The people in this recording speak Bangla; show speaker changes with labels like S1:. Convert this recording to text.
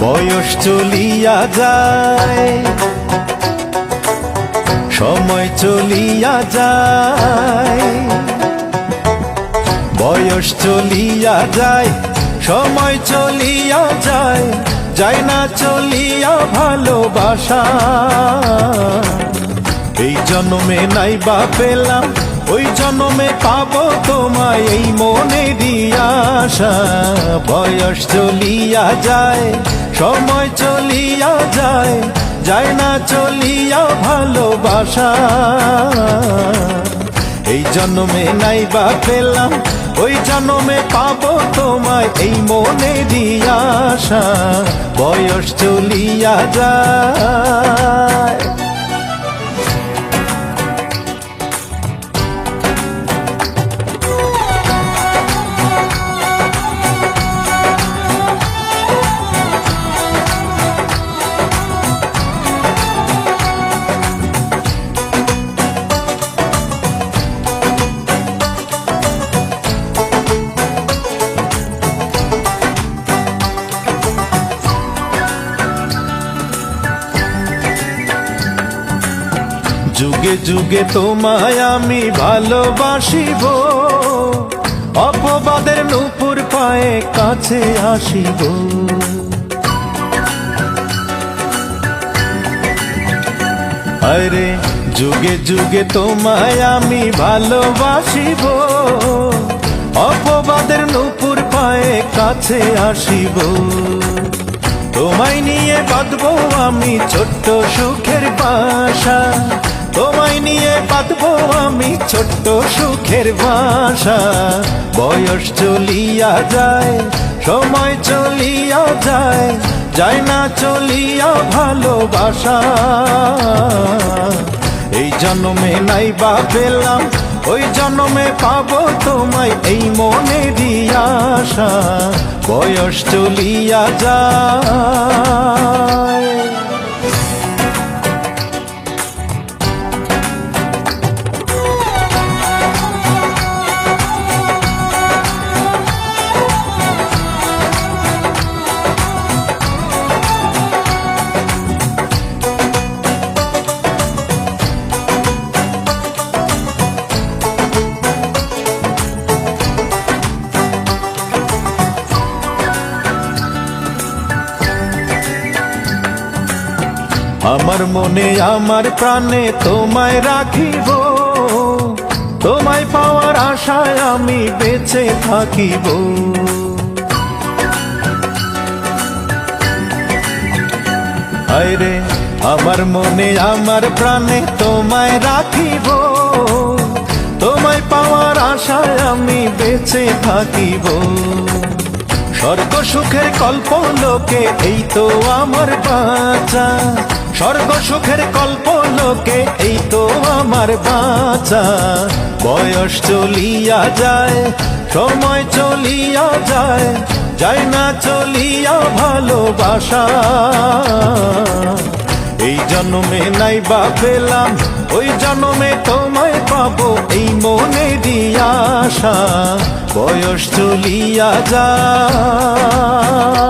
S1: বয়স চলিয়া যায়। সময় চলিয়া যায়। বয়স চলিয়া যায়, সময় চলিয়া যায় যায় না চলিয়া ভালোবাসা। এই জন্মে নাই বা পেলাম ওই জন্মে পাবো তোমায় এই মনে দিয়াশা বয়স চলিয়া যায়, সময় চলিয়া যায় যায় না চলিয়া ভালোবাসা। এই জন্মে নাই বা পেলাম, ওই জন্মে পাবো তোমায় এই মনে দিয়াশা বয়স চলিয়া যায়। যুগে যুগে তোমায় আমি ভালোবাসিব। অপবাদের নুপুর পায়ে কাছে আসিব। আরে, যুগে যুগে তোমায় আমি ভালোবাসিব। অপবাদের নুপুর পায়ে কাছে আসিব। তোমায় নিয়ে বাঁধবো আমি ছোট্ট সুখের বাসা। তোমায় নিয়ে বাঁধবো আমি ছোট্ট সুখের বাসা বয়স চলিয়া যায়, সময় চলিয়া যায় যায় না চলিয়া ভালোবাসা। এই জন্মে নাই বা পেলাম, ওই জন্মে পাবো তোমায় এই মনে দিয়াশা বয়স চলিয়া যায়। আমার মনে, আমার প্রাণে তোমায় রাখিব। তোমায় পাওয়ার আশায় আমি বেঁচে থাকিব। আরে আমার মনে, আমার প্রাণে তোমায় রাখিব। তোমায় পাওয়ার আশায় আমি বেঁচে থাকিব। স্বর্গ সুখের কল্প লোকে, এই তো আমার বাঁচা। স্বর্গ সুখের কল্প লোকে, এই তো আমার বাঁচা। বয়স চলিয়া যায়, সময় চলিয়া যায় যায় না চলিয়া ভালোবাসা। এই জন্মে নাই বা পেলাম ওই জন্মে তোমায় পাবো এই মনে দিয়া আশা। বয়স চলিয়া যায়